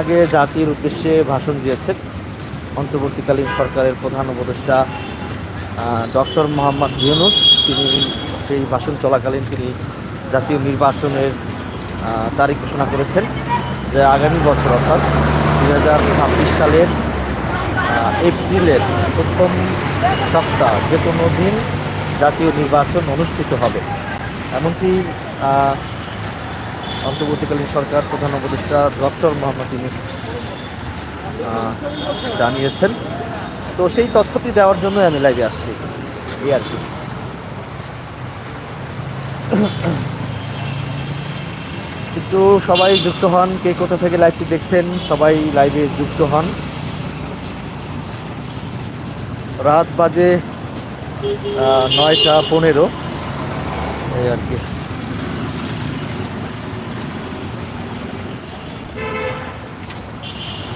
আগে জাতির উদ্দেশ্যে ভাষণ দিয়েছেন অন্তর্বর্তীকালীন সরকারের প্রধান উপদেষ্টা ডক্টর মোহাম্মদ ইউনুস। তিনি সেই ভাষণ চলাকালীন তিনি জাতীয় নির্বাচনের তারিখ ঘোষণা করেছেন যে আগামী বছর অর্থাৎ দু হাজার ছাব্বিশ সালের এপ্রিলের প্রথম সপ্তাহ যে কোনো দিন জাতীয় নির্বাচন অনুষ্ঠিত হবে। এমনকি অন্তর্বর্তীকালীন সরকার প্রধান উপদেষ্টা ডক্টর মোহাম্মদ ইউনুস জানিয়েছেন। তো সেই তথ্যটি দেওয়ার জন্য আমি লাইভে আসছি। এই আর কি। একটু সবাই যুক্ত হন, কে কোথা থেকে লাইভটি দেখছেন, সবাই লাইভে যুক্ত হন। রাত বাজে নয়টা পনেরো। এই আর কি।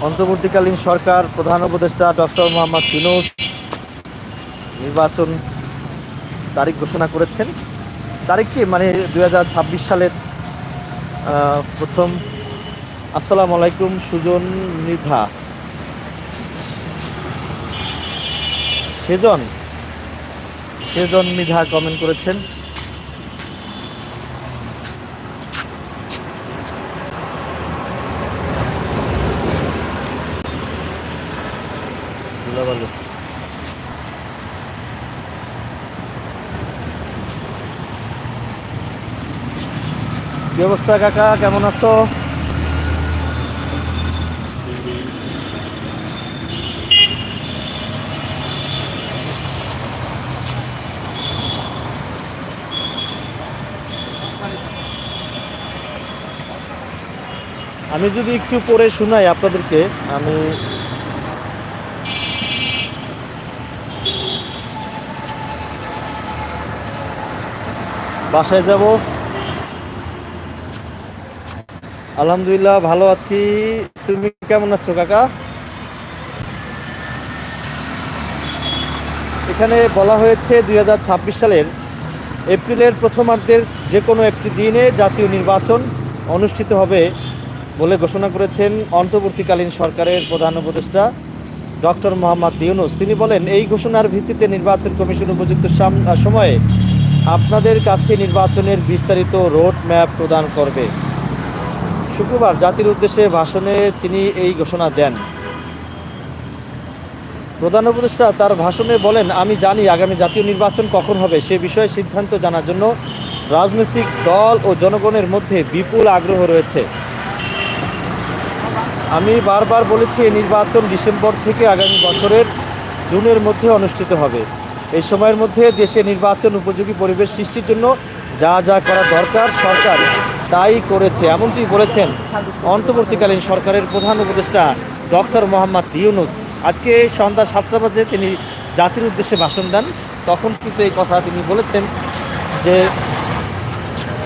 অন্তর্বর্তীকালীন সরকার প্রধান উপদেষ্টা ডক্টর মোহাম্মদ ফিনোজ নির্বাচন তারিখ ঘোষণা করেছেন। তারিখ কি? মানে দু হাজার ছাব্বিশ সালের প্রথম। আসসালামু আলাইকুম, সুজন মৃধা সেজন? সেজন মৃধা কমেন্ট করেছেন। ধুলাবালু। কি অবস্থা কাকা কেমন আছো আমি যদি একটু পরে শোনাই আপনাদেরকে আমি বাসায় যাব। আলহামদুলিল্লাহ, ভালো আছি। তুমি কেমন আছো কাকা? এখানে বলা হয়েছে দুই হাজার ছাব্বিশ সালের এপ্রিলের প্রথমার্ধের যে কোনো একটি দিনে জাতীয় নির্বাচন অনুষ্ঠিত হবে বলে ঘোষণা করেছেন অন্তর্বর্তীকালীন সরকারের প্রধান উপদেষ্টা ডক্টর মোহাম্মদ ইউনুস। তিনি বলেন, এই ঘোষণার ভিত্তিতে নির্বাচন কমিশন উপযুক্ত সাম- সময়ে আপনাদের কাছে নির্বাচনের বিস্তারিত রোড ম্যাপ প্রদান করবে। শুক্রবার জাতির উদ্দেশ্যে ভাষণে তিনি এই ঘোষণা দেন। প্রধান উপদেষ্টা তার ভাষণে বলেন, আমি জানি আগামী জাতীয় নির্বাচন কখন হবে, সে বিষয়ে সিদ্ধান্ত জানার জন্য রাজনৈতিক দল ও জনগণের মধ্যে বিপুল আগ্রহ রয়েছে। আমি বারবার বলেছি এই নির্বাচন ডিসেম্বর থেকে আগামী বছরের জুনের মধ্যে অনুষ্ঠিত হবে। এই সময়ের মধ্যে দেশে নির্বাচন উপযোগী পরিবেশ সৃষ্টির জন্য যা যা করা দরকার সরকার তাই করেছে। এমনটি বলেছেন অন্তর্বর্তীকালীন সরকারের প্রধান উপদেষ্টা ডক্টর মোহাম্মদ ইউনুস। আজকে সন্ধ্যা সাতটা বাজে তিনি জাতির উদ্দেশ্যে ভাষণ দেন। তখন কিন্তু এই কথা তিনি বলেছেন যে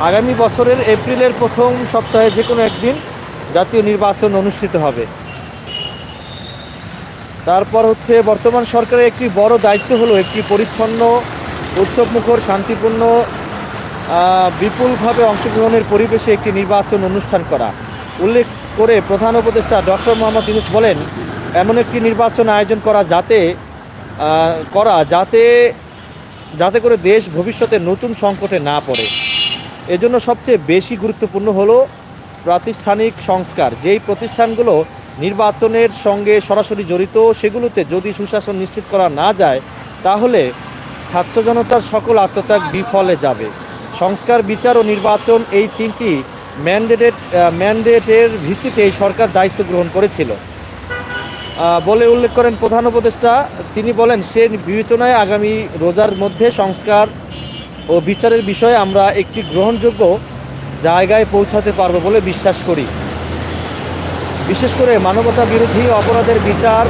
আগামী বছরের এপ্রিলের প্রথম সপ্তাহে যে কোনো একদিন জাতীয় নির্বাচন অনুষ্ঠিত হবে। তারপর হচ্ছে বর্তমান সরকারের একটি বড় দায়িত্ব হলো একটি পরিচ্ছন্ন, উৎসবমুখর, শান্তিপূর্ণ বিপুলভাবে অংশগ্রহণের পরিবেশে একটি নির্বাচন অনুষ্ঠান করা। উল্লেখ করে প্রধান উপদেষ্টা ডক্টর মোহাম্মদ ইউনুস বলেন, এমন একটি নির্বাচন আয়োজন করা যাতে করা যাতে যাতে করে দেশ ভবিষ্যতে নতুন সংকটে না পড়ে। এজন্য সবচেয়ে বেশি গুরুত্বপূর্ণ হলো প্রাতিষ্ঠানিক সংস্কার। যেই প্রতিষ্ঠানগুলো নির্বাচনের সঙ্গে সরাসরি জড়িত, সেগুলোতে যদি সুশাসন নিশ্চিত করা না যায়, তাহলে ছাত্র জনতার সকল আত্মত্যাগ বিফলে যাবে। সংস্কার, বিচার ও নির্বাচন এই তিনটি ম্যান্ডেটেড ম্যান্ডেটের ভিত্তিতে এই সরকার দায়িত্ব গ্রহণ করেছিল। বলে উল্লেখ করেন প্রধান উপদেষ্টা, তিনি বলেন, সে বিবেচনায় আগামী রোজার মধ্যে সংস্কার ও বিচারের বিষয়ে আমরা একটি গ্রহণযোগ্য জায়গায় পৌঁছাতে পারব বলে বিশ্বাস করি। বিশেষ করে মানবতা বিরোধী অপরাধের বিচার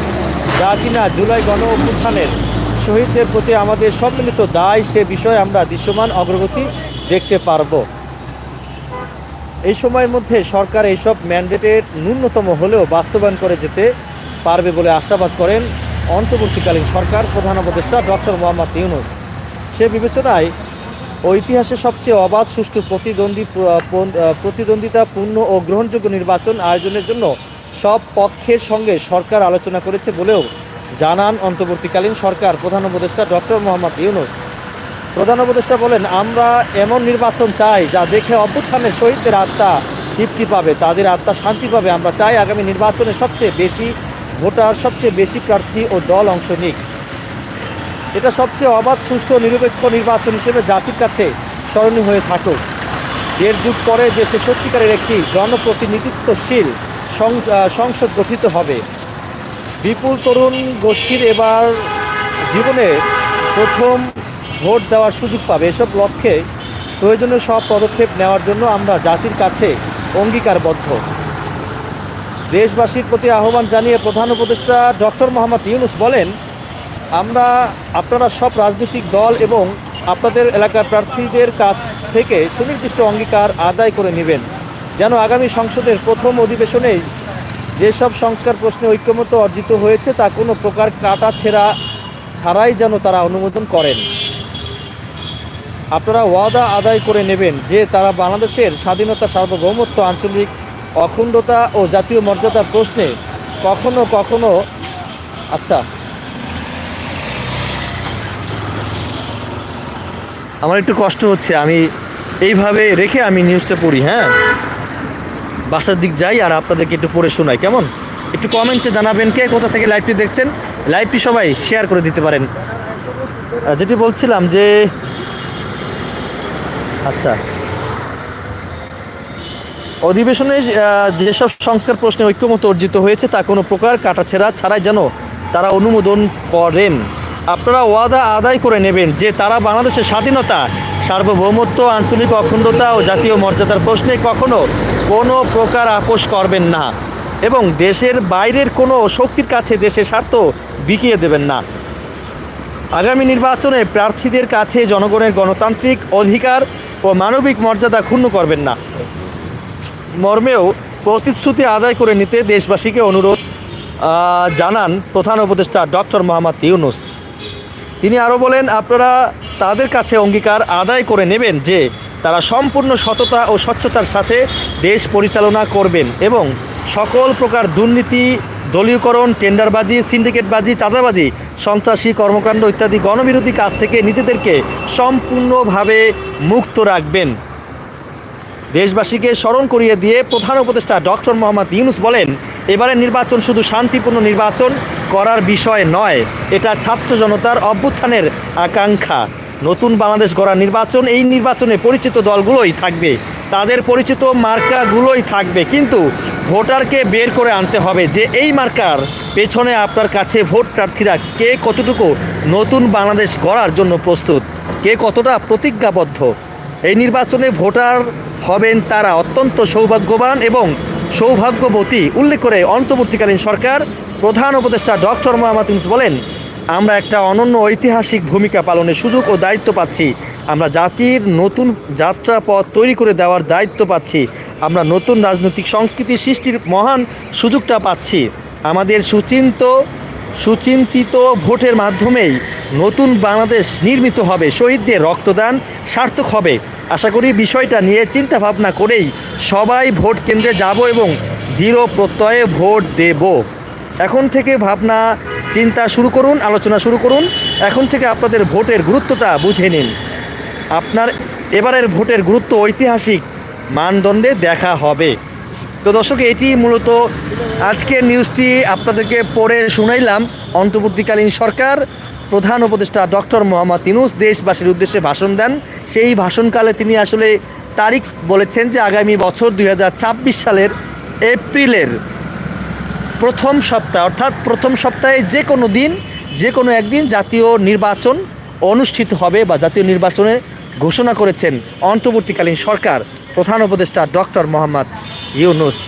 যা কিনা জুলাই গণ অভ্যুত্থানের শহীদদের প্রতি আমাদের সম্মিলিত দায়, সে বিষয়ে আমরা দৃশ্যমান অগ্রগতি দেখতে পারব। এই সময়ের মধ্যে সরকার এইসব ম্যান্ডেটের ন্যূনতম হলেও বাস্তবায়ন করে যেতে পারবে বলে আশাবাদ করেন অন্তর্বর্তীকালীন সরকার প্রধান উপদেষ্টা ডক্টর মোহাম্মদ ইউনুস। সে বিবেচনায় ঐতিহাসে সবচেয়ে অবাধ, সুষ্ঠু প্রতিদ্বন্দ্বী, প্রতিদ্বন্দ্বিতাপূর্ণ ও গ্রহণযোগ্য নির্বাচন আয়োজনের জন্য সব পক্ষের সঙ্গে সরকার আলোচনা করেছে বলেও জানান অন্তর্বর্তীকালীন সরকার। প্রধান উপদেষ্টা ডক্টর মোহাম্মদ ইউনুস। প্রধান উপদেষ্টা বলেন, আমরা এমন নির্বাচন চাই যা দেখে অভ্যুত্থানের শহীদদের আত্মা তৃপ্তি পাবে। তাদের আত্মা শান্তি পাবে। আমরা চাই আগামী নির্বাচনে সবচেয়ে বেশি ভোটার, সবচেয়ে বেশি প্রার্থী ও দল অংশ নিক। এটা সবচেয়ে অবাধ, সুষ্ঠু, নিরপেক্ষ নির্বাচন হিসেবে জাতির কাছে স্মরণীয় হয়ে থাকুক। দেড় যুগ পরে দেশে সত্যিকারের একটি জনপ্রতিনিধিত্বশীল সংসদ গঠিত হবে। বিপুল তরুণ গোষ্ঠীর এবার জীবনে প্রথম ভোট দেওয়ার সুযোগ পাবে। এসব লক্ষ্যে প্রয়োজনীয় সব পদক্ষেপ নেওয়ার জন্য আমরা জাতির কাছে অঙ্গীকারবদ্ধ। দেশবাসীর প্রতি আহ্বান জানিয়ে প্রধান উপদেষ্টা ডক্টর মোহাম্মদ ইউনুস বলেন, আমরা, আপনারা সব রাজনৈতিক দল এবং আপনাদের এলাকার প্রার্থীদের কাছ থেকে সুনির্দিষ্ট অঙ্গীকার আদায় করে নেবেন। যেন আগামী সংসদের প্রথম অধিবেশনে যেসব সংস্কার প্রশ্নে ঐক্যমত অর্জিত হয়েছে, তা কোনো প্রকার কাটা ছেঁড়া ছাড়াই যেন তারা অনুমোদন করেন। আপনারা ওয়াদা আদায় করে নেবেন যে তারা বাংলাদেশের স্বাধীনতা, সার্বভৌমত্ব, আঞ্চলিক অখণ্ডতা ও জাতীয় মর্যাদার প্রশ্নে কখনো কখনো আচ্ছা। আমার একটু কষ্ট হচ্ছে, আমি এইভাবে রেখে আমি নিউজটা পড়ি হ্যাঁ? বাসার দিক যাই আর আপনাদেরকে একটু পড়ে শোনাই, কেমন? একটু কমেন্টে জানাবেন কে, কোথা থেকে লাইভটি দেখছেন? লাইভটি সবাই শেয়ার করে দিতে পারেন। যেটি বলছিলাম যে আচ্ছা। অধিবেশনে যেসব সংস্কার প্রশ্নে ঐক্যমত অর্জিত হয়েছে তা কোনো প্রকার কাটাছেড়া ছাড়াই যেন তারা অনুমোদন করেন। আপনারা ওয়াদা আদায় করে নেবেন যে তারা বাংলাদেশের স্বাধীনতা সার্বভৌমত্ব, আঞ্চলিক অখণ্ডতা ও জাতীয় মর্যাদার প্রশ্নে কখনো কোনো প্রকার আপোষ করবেন না এবং দেশের বাইরের কোনো শক্তির কাছে দেশের স্বার্থ বিকিয়ে দেবেন না। আগামী নির্বাচনে প্রার্থীদের কাছে জনগণের গণতান্ত্রিক অধিকার ও মানবিক মর্যাদা ক্ষুণ্ণ করবেন না। মর্মেও প্রতিশ্রুতি আদায় করে নিতে দেশবাসীকে অনুরোধ জানান প্রধান উপদেষ্টা ডক্টর মোহাম্মদ ইউনুস। তিনি আরও বলেন, আপনারা তাদের কাছে অঙ্গীকার আদায় করে নেবেন যে তারা সম্পূর্ণ সততা ও স্বচ্ছতার সাথে দেশ পরিচালনা করবেন এবং সকল প্রকার দুর্নীতি, দলীয়করণ, টেন্ডারবাজি, সিন্ডিকেটবাজি, চাঁদাবাজি, সন্ত্রাসী কর্মকাণ্ড ইত্যাদি গণবিরোধী কাজ থেকে নিজেদেরকে সম্পূর্ণভাবে মুক্ত রাখবেন। দেশবাসীকে স্মরণ করিয়ে দিয়ে প্রধান উপদেষ্টা ডক্টর মোহাম্মদ ইউনুস বলেন, এবারের নির্বাচন শুধু শান্তিপূর্ণ নির্বাচন করার বিষয় নয়। এটা ছাত্র জনতার অভ্যুত্থানের আকাঙ্ক্ষা। নতুন বাংলাদেশ গড়ার নির্বাচন, এই নির্বাচনে পরিচিত দলগুলোই থাকবে। তাদের পরিচিত মার্কাগুলোই থাকবে। কিন্তু ভোটারকে বের করে আনতে হবে যে এই মার্কার পেছনে আপনার কাছে ভোট প্রার্থীরা কে কতটুকু নতুন বাংলাদেশ গড়ার জন্য প্রস্তুত, কে কতটা প্রতিজ্ঞাবদ্ধ। এই নির্বাচনে ভোটার হবেন তারা অত্যন্ত সৌভাগ্যবান এবং সৌভাগ্যবতী। উল্লেখ করে অন্তর্বর্তীকালীন সরকার প্রধান উপদেষ্টা ডক্টর মোহাম্মদ ইউনুস বলেন, আমরা একটা অনন্য ঐতিহাসিক ভূমিকা পালনের সুযোগ ও দায়িত্ব পাচ্ছি। আমরা জাতির নতুন যাত্রাপথ তৈরি করে দেওয়ার দায়িত্ব পাচ্ছি। আমরা নতুন রাজনৈতিক সংস্কৃতি সৃষ্টির মহান সুযোগটা পাচ্ছি। আমাদের সুচিন্ত, সুচিন্তিত ভোটের মাধ্যমেই নতুন বাংলাদেশ নির্মিত হবে। শহীদদের রক্তদান সার্থক হবে। আশা করি বিষয়টা নিয়ে চিন্তা ভাবনা করেই সবাই ভোট কেন্দ্রে যাব এবং দৃঢ় প্রত্যয়ে ভোট দেব। এখন থেকে ভাবনা, চিন্তা শুরু করুন, আলোচনা শুরু করুন। এখন থেকে আপনাদের ভোটের গুরুত্বটা বুঝে নিন। আপনার এবারের ভোটের গুরুত্ব ঐতিহাসিক মানদণ্ডে দেখা হবে। তো দর্শক, এটি মূলত আজকের নিউজটি আপনাদেরকে পড়ে শুনাইলাম। অন্তর্বর্তীকালীন সরকার, প্রধান উপদেষ্টা ডক্টর মোহাম্মদ ইনুস দেশবাসীর উদ্দেশ্যে ভাষণ দেন। সেই ভাষণকালে তিনি আসলে তারিখ বলেছেন যে আগামী বছর দু হাজার ছাব্বিশ সালের এপ্রিলের প্রথম সপ্তাহ, অর্থাৎ প্রথম সপ্তাহে যে কোনো দিন, যে কোনো একদিন জাতীয় নির্বাচন অনুষ্ঠিত হবে বা জাতীয় নির্বাচনে ঘোষণা করেছেন অন্তর্বর্তীকালীন সরকার প্রধান উপদেষ্টা ডক্টর মোহাম্মদ ইউনুস।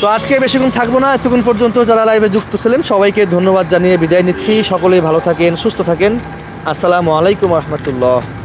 তো আজকে বেশিক্ষণ থাকব না, এতক্ষণ পর্যন্ত যারা লাইভে যুক্ত ছিলেন, সবাইকে ধন্যবাদ জানিয়ে বিদায় নিচ্ছি। সকলেই ভালো থাকেন, সুস্থ থাকেন। আসসালামু আলাইকুম রহমতুল্লাহ।